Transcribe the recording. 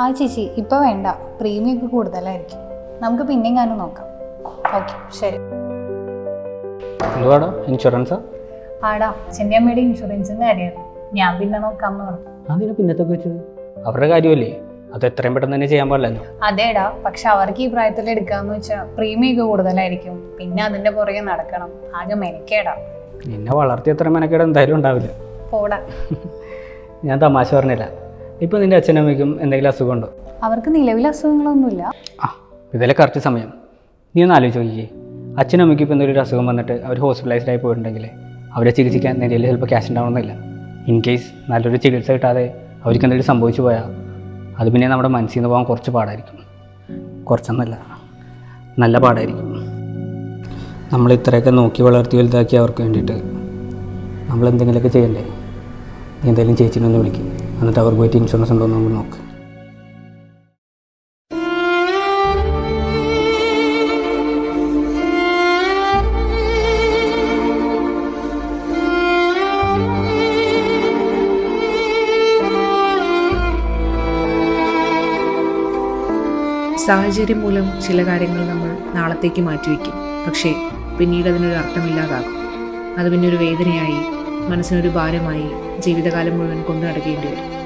ആ ചേച്ചി ഇപ്പോൾ വേണ്ട. പ്രീമിയം ഒക്കെ കൂടുതലായിരിക്കും. നമുക്ക് പിന്നെയും കാനും നോക്കാം. ഓക്കെ ശരി. എന്തുവാടോ? ഇൻഷുറൻസ് ആടാ ചെന്നൈയമ്മയുടെ ഇൻഷുറൻസിന്റെ കാര്യമാണ്. ഞാൻ പിന്നെ നോക്കാമെന്ന് പറഞ്ഞു. അതിനെ പിന്നത്തൊക്കെ വെച്ചത്? അവരുടെ കാര്യമല്ലേ? അത് എത്രയും പെട്ടെന്ന് തന്നെ ചെയ്യാൻ പാടില്ലല്ലോ അതേടാ പക്ഷെ അവർക്ക് ഈ പ്രായത്തിൽ എടുക്കാന്ന് വെച്ചാൽ പ്രീമിയം ഒക്കെ കൂടുതലായിരിക്കും. പിന്നെ അതിന്റെ പുറകെ നടക്കണം. ആകെ മെനക്കേടാ. നിന്നെ വളർത്തി എത്ര മെനക്കേട് എന്തായാലും ഉണ്ടാവില്ല. പോടാ. ഞാൻ തമാശ പറഞ്ഞില്ല. ഇപ്പം നിന്റെ അച്ഛനമ്മയ്ക്കും എന്തെങ്കിലും അസുഖമുണ്ടോ? അവർക്ക് നിലവിൽ അസുഖങ്ങളൊന്നുമില്ല. ആ ഇതല്ലേ കറക്റ്റ് സമയം. നീ ഒന്ന് ആലോചിച്ച് അച്ഛനും അമ്മയ്ക്കും ഇപ്പോൾ എന്തെങ്കിലും ഒരു അസുഖം വന്നിട്ട് അവർ ഹോസ്പിറ്റലൈസ്ഡ് ആയി പോയിട്ടുണ്ടെങ്കിൽ അവരെ ചികിത്സിക്കാൻ നിന്റെ കയ്യിൽ ചിലപ്പോൾ ക്യാഷ് ഉണ്ടാവണമെന്നില്ല ഇൻ കേസ് നല്ലൊരു ചികിത്സ കിട്ടാതെ അവർക്ക് എന്തെങ്കിലും സംഭവിച്ചു പോയാൽ അത് പിന്നെ നമ്മുടെ മനസ്സിൽ നിന്ന് പോകാൻ കുറച്ച് പാടായിരിക്കും. കുറച്ചൊന്നല്ല നല്ല പാടായിരിക്കും. നമ്മൾ ഇത്രയൊക്കെ നോക്കി വളർത്തി വലുതാക്കി അവർക്ക് വേണ്ടിയിട്ട് നമ്മൾ എന്തെങ്കിലുമൊക്കെ ചെയ്യണ്ടേ? നീ എന്തെങ്കിലും ചേച്ചിനൊന്ന് വിളിക്കും. എന്നിട്ട് അവർക്ക് പോയിട്ട് ഇൻഷുറൻസ് ഉണ്ടോ എന്ന് നമ്മൾ നോക്ക്. സാഹചര്യം മൂലം ചില കാര്യങ്ങൾ നമ്മൾ നാളത്തേക്ക് മാറ്റിവെക്കും. പക്ഷേ പിന്നീട് അതിനൊരു അർത്ഥമില്ലാതാകും. അത് പിന്നെ ഒരു വേദനയായി മനസ്സിനൊരു ഭാരമായി ജീവിതകാലം മുഴുവൻ കൊണ്ടു നടക്കേണ്ടി വരും.